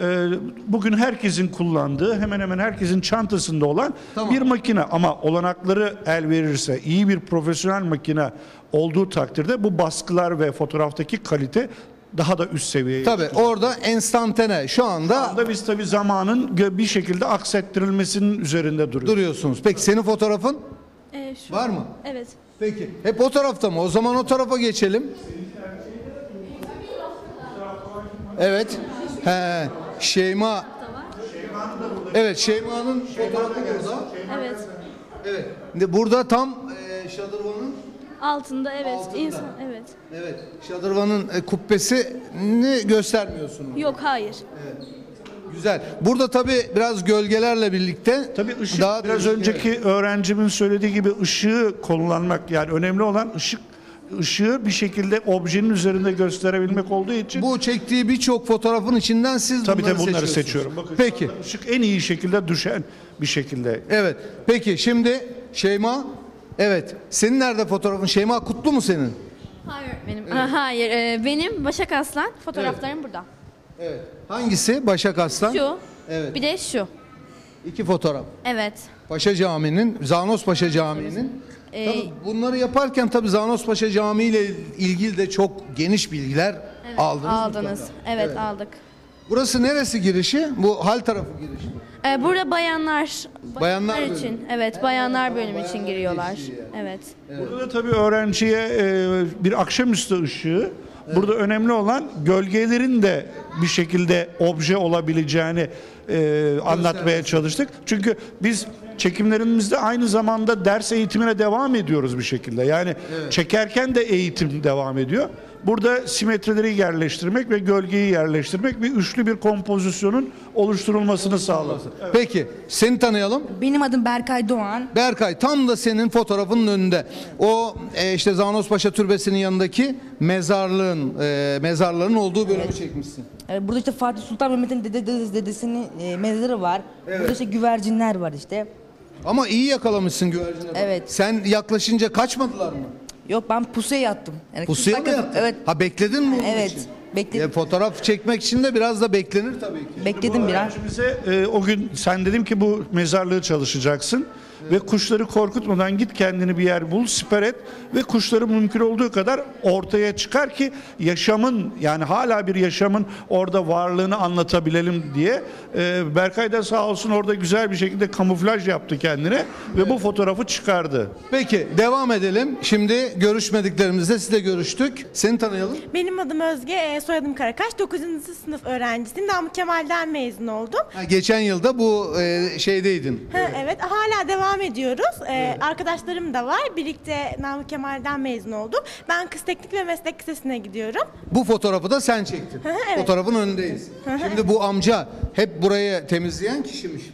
e, bugün herkesin kullandığı, hemen hemen herkesin çantasında olan Tamam. bir makine. Ama olanakları el verirse, iyi bir profesyonel makine olduğu takdirde bu baskılar ve fotoğraftaki kalite daha da üst seviyeye Tabii orada enstantane şu anda da biz tabii zamanın bir şekilde aksettirilmesinin üzerinde duruyoruz. duruyorsunuz. Peki senin fotoğrafın Ee, şu- var mı? Evet. Peki. Hep o tarafta mı? O zaman o tarafa geçelim. Evet. He, Şeyma. Evet, Şeyma'nın fotoğrafı burada. Evet. Evet. Şimdi Burada tam e, Şadırvan'ın Altında evet. Altında. İnsan evet. evet, Şadırvan'ın e, kubbesini göstermiyorsunuz. Yok hayır. Güzel. Burada tabii biraz gölgelerle birlikte Tabii ışık daha biraz önceki öğrencimin söylediği gibi ışığı kullanmak yani önemli olan ışık ışığı bir şekilde objenin üzerinde gösterebilmek olduğu için Bu çektiği birçok fotoğrafın içinden siz tabii bunları, tabii bunları seçiyorsunuz. seçiyorum. Bakın şu Peki. anda ışık en iyi şekilde düşen bir şekilde. Evet. Peki şimdi Şeyma. Evet. Senin nerede fotoğrafın? Şeyma Kutlu mu senin? Hayır benim. Aa, hayır. e, benim Başak Aslan fotoğraflarım burada. Evet. Hangisi? Başak Aslan. Şu. Evet. Bir de şu. İki fotoğraf. Evet. Paşa Camii'nin, Zanos Paşa Camii'nin. Ee, Tabii bunları yaparken tabii Zanos Paşa Camii ile ilgili de çok geniş bilgiler aldınız. aldınız. mutlaka. Evet, aldık. Burası neresi girişi? Bu hal tarafı girişi. mi? Ee, burada bayanlar Bayanlar bayanlar için. bölümü. Evet, bayanlar bölümü bayanlar için giriyorlar. geçiyor Evet. Burada da tabii öğrenciye e, bir akşamüstü ışığı Burada önemli olan gölgelerin de bir şekilde obje olabileceğini e, anlatmaya çalıştık. Çünkü biz çekimlerimizde aynı zamanda ders eğitimine devam ediyoruz bir şekilde. Yani çekerken de eğitim devam ediyor. Burada simetrileri yerleştirmek ve gölgeyi yerleştirmek bir üçlü bir kompozisyonun oluşturulmasını sağladı. Peki seni tanıyalım. Benim adım Berkay Doğan. Berkay tam da senin fotoğrafının önünde. O e, işte Zanos Paşa Türbesi'nin yanındaki mezarlığın e, mezarların olduğu bölümü çekmişsin. Ee, Burada işte Fatih Sultan Mehmet'in dede, dede- dedesinin e, mezarı var. Burada işte güvercinler var işte. Ama iyi yakalamışsın güvercinleri. Evet. Sen yaklaşınca kaçmadılar mı? Yok ben pusuya yattım. Yani Pusuya mı 40 dakika- yattın? Evet. Ha bekledin mi? Evet. için? Bekledim. E, fotoğraf çekmek için de biraz da beklenir tabii ki. Bekledim biraz. Bize e, o gün sen dedim ki bu mezarlığı çalışacaksın ve kuşları korkutmadan git kendini bir yer bul, siper et ve kuşları mümkün olduğu kadar ortaya çıkar ki yaşamın yani hala bir yaşamın orada varlığını anlatabilelim diye. E, Berkay da sağ olsun orada güzel bir şekilde kamuflaj yaptı kendine ve bu fotoğrafı çıkardı. Peki devam edelim. Şimdi görüşmediklerimizde sizle görüştük. Seni tanıyalım. Benim adım Özge, e, soyadım Karakaş. 9. sınıf öğrencisiyim. Namık Kemal'den mezun oldum. Ha, geçen yılda bu e, şeydeydin. Ha, evet, hala devam ediyoruz. E, Arkadaşlarım da var. Birlikte Namık Kemal'den mezun olduk. Ben Kız Teknik ve Meslek Lisesi'ne gidiyorum. Bu fotoğrafı da sen çektin. evet. Fotoğrafın önündeyiz. Şimdi bu amca hep burayı temizleyen kişiymiş mi?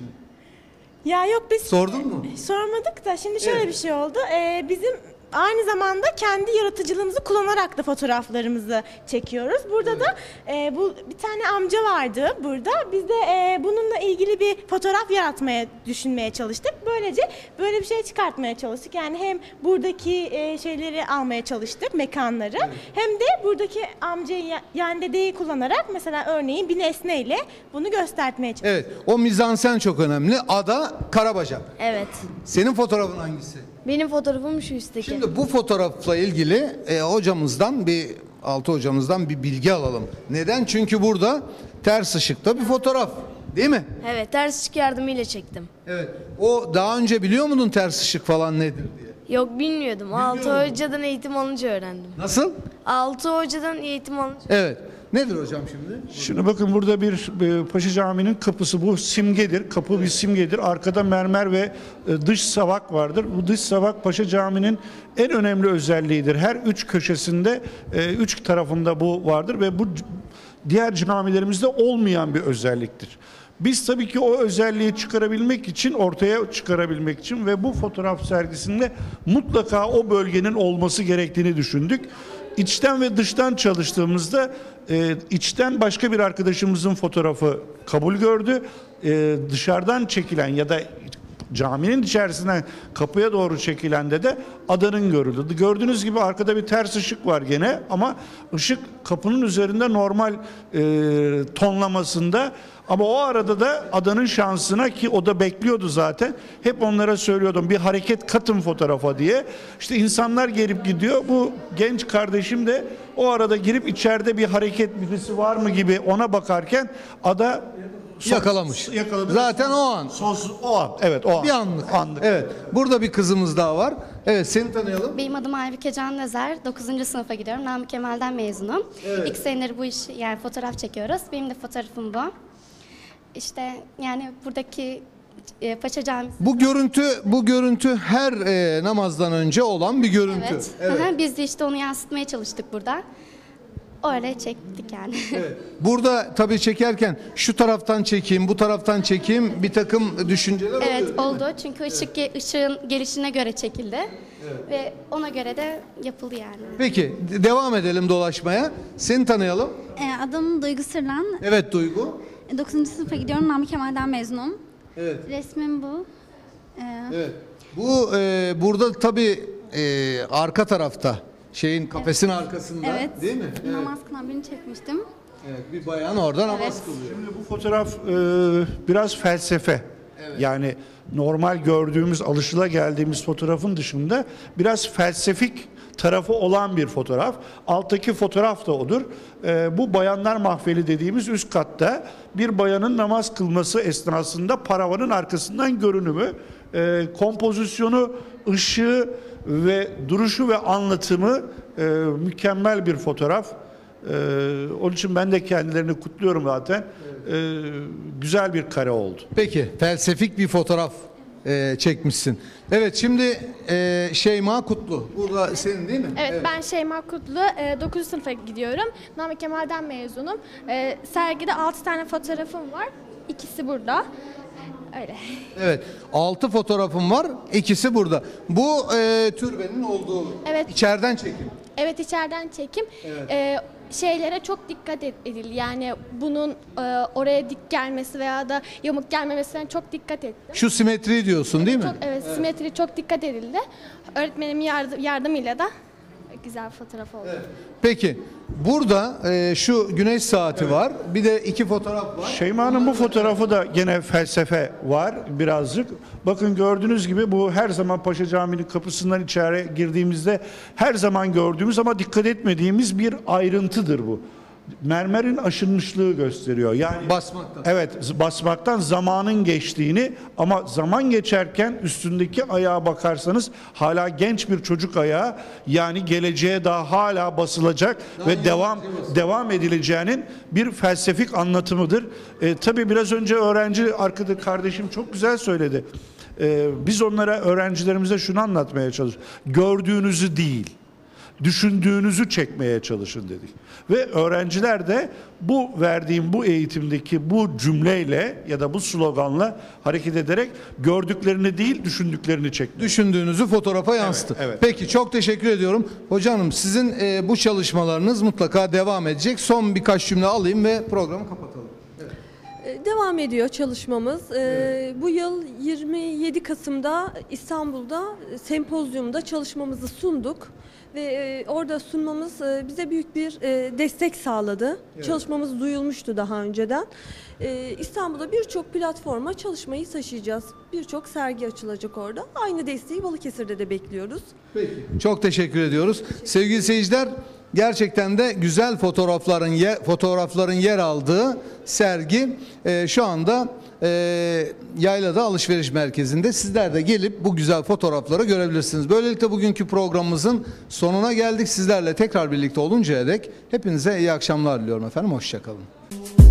Ya yok biz Sordun mu? sormadık da şimdi şöyle Evet. bir şey oldu. E, bizim aynı zamanda kendi yaratıcılığımızı kullanarak da fotoğraflarımızı çekiyoruz. Burada da e, bu bir tane amca vardı burada. Biz de e, bununla ilgili bir fotoğraf yaratmaya düşünmeye çalıştık. Böylece böyle bir şey çıkartmaya çalıştık. Yani hem buradaki e, şeyleri almaya çalıştık, mekanları. Hem de buradaki amcayı ya- yani dedeyi kullanarak mesela örneğin bir nesneyle bunu göstermeye çalıştık. Evet. O mizansen çok önemli. Ada Karabacak. Evet. Senin fotoğrafın hangisi? Benim fotoğrafım şu üstteki. Şimdi bu fotoğrafla ilgili e, hocamızdan bir altı hocamızdan bir bilgi alalım. Neden? Çünkü burada ters ışıkta bir fotoğraf. Değil mi? Evet, ters ışık yardımıyla çektim. Evet. O daha önce biliyor muydun ters ışık falan nedir diye? Yok bilmiyordum. Altı hocadan eğitim alınca öğrendim. Nasıl? Altı hocadan eğitim alınca. Evet. Nedir hocam şimdi? Şimdi bakın burada bir e, Paşa Camii'nin kapısı bu simgedir. Kapı bir simgedir. Arkada mermer ve e, dış savak vardır. Bu dış savak Paşa Camii'nin en önemli özelliğidir. Her üç köşesinde, e, üç tarafında bu vardır ve bu diğer camilerimizde olmayan bir özelliktir. Biz tabii ki o özelliği çıkarabilmek için, ortaya çıkarabilmek için ve bu fotoğraf sergisinde mutlaka o bölgenin olması gerektiğini düşündük. İçten ve dıştan çalıştığımızda e, içten başka bir arkadaşımızın fotoğrafı kabul gördü. E, dışarıdan çekilen ya da Caminin içerisinden kapıya doğru çekilende de adanın görüldü. Gördüğünüz gibi arkada bir ters ışık var gene ama ışık kapının üzerinde normal e, tonlamasında ama o arada da adanın şansına ki o da bekliyordu zaten. Hep onlara söylüyordum bir hareket katın fotoğrafa diye. İşte insanlar gelip gidiyor. Bu genç kardeşim de o arada girip içeride bir hareket birisi var mı gibi ona bakarken ada Yakalamış. Yakaladı. Zaten o an. Sonsuz o an. Evet o an. Bir anlık. Anlık. Evet. Burada bir kızımız daha var. Evet seni tanıyalım. Benim adım Aybüke Can Nezer. 9. sınıfa gidiyorum. Namık Kemal'den mezunum. İlk senedir bu iş yani fotoğraf çekiyoruz. Benim de fotoğrafım bu. İşte yani buradaki e, Paşa Camisi. Bu görüntü bu görüntü her e, namazdan önce olan bir görüntü. Evet. Aha, Biz de işte onu yansıtmaya çalıştık burada. Öyle çektik yani. Evet. Burada tabii çekerken şu taraftan çekeyim, bu taraftan çekeyim bir takım düşünceler oluyor. evet değil mi? oldu. Çünkü ışık ge- ışığın gelişine göre çekildi. Ve ona göre de yapıldı yani. Peki de- devam edelim dolaşmaya. Seni tanıyalım. Ee, Adım Duygu Sırlan. Evet Duygu. 9. sınıfa gidiyorum. Nami Kemal'den mezunum. Evet. Resmim bu. Ee, Evet. Bu e, burada tabii e, arka tarafta şeyin kafesin arkasında evet. değil mi? Evet. Namaz kılabini çekmiştim. Evet, bir bayan orada namaz Evet. kılıyor. Şimdi bu fotoğraf e, biraz felsefe. Yani normal gördüğümüz, alışıla geldiğimiz fotoğrafın dışında biraz felsefik tarafı olan bir fotoğraf. Alttaki fotoğraf da odur. E, bu bayanlar mahfeli dediğimiz üst katta bir bayanın namaz kılması esnasında paravanın arkasından görünümü, e, kompozisyonu, ışığı ve duruşu ve anlatımı e, mükemmel bir fotoğraf. Ee, onun için ben de kendilerini kutluyorum zaten. Ee, güzel bir kare oldu. Peki felsefik bir fotoğraf e, çekmişsin. Evet şimdi e, Şeyma Kutlu. Burada senin değil mi? Evet, ben Şeyma Kutlu, 9. sınıfa gidiyorum. Namık Kemal'den mezunum. E, sergide 6 tane fotoğrafım var. İkisi burada. Öyle. Evet. Altı fotoğrafım var. ikisi burada. Bu e, türbenin olduğu. Evet. İçeriden çekim. Evet, içeriden çekim. E, şeylere çok dikkat ed- edildi. Yani bunun e, oraya dik gelmesi veya da yamuk gelmemesine çok dikkat ettim. Şu simetri diyorsun değil mi? Çok, evet, simetri çok dikkat edildi. Öğretmenimin yardım, yardımıyla da güzel fotoğraf oldu. Peki burada e, şu güneş saati var. Bir de iki fotoğraf var. Şeyma'nın bu fotoğrafı da gene felsefe var birazcık. Bakın gördüğünüz gibi bu her zaman Paşa Camii'nin kapısından içeri girdiğimizde her zaman gördüğümüz ama dikkat etmediğimiz bir ayrıntıdır bu. Mermerin aşınmışlığı gösteriyor. Yani Basmaktan. Evet, basmaktan zamanın geçtiğini ama zaman geçerken üstündeki ayağa bakarsanız hala genç bir çocuk ayağı yani geleceğe daha hala basılacak ve devam devam edileceğinin bir felsefik anlatımıdır. E, tabii biraz önce öğrenci arkada kardeşim çok güzel söyledi. E, biz onlara öğrencilerimize şunu anlatmaya çalışıyoruz. Gördüğünüzü değil düşündüğünüzü çekmeye çalışın dedik. Ve öğrenciler de bu verdiğim bu eğitimdeki bu cümleyle ya da bu sloganla hareket ederek gördüklerini değil düşündüklerini çekti. Düşündüğünüzü fotoğrafa yansıtı. evet. Peki çok teşekkür ediyorum. Hocanım sizin e, bu çalışmalarınız mutlaka devam edecek. Son birkaç cümle alayım ve programı kapatalım. Ee, Devam ediyor çalışmamız. Ee, Bu yıl 27 Kasım'da İstanbul'da e, sempozyumda çalışmamızı sunduk ve e, orada sunmamız e, bize büyük bir destek sağladı. Çalışmamız duyulmuştu daha önceden. Ee, İstanbul'da birçok platforma çalışmayı taşıyacağız. Birçok sergi açılacak orada. Aynı desteği Balıkesir'de de bekliyoruz. Çok teşekkür ediyoruz. Sevgili seyirciler gerçekten de güzel fotoğrafların fotoğrafların yer aldığı sergi e, şu anda e, Yaylada Alışveriş Merkezi'nde. Sizler de gelip bu güzel fotoğrafları görebilirsiniz. Böylelikle bugünkü programımızın sonuna geldik. Sizlerle tekrar birlikte oluncaya dek hepinize iyi akşamlar diliyorum efendim. Hoşçakalın.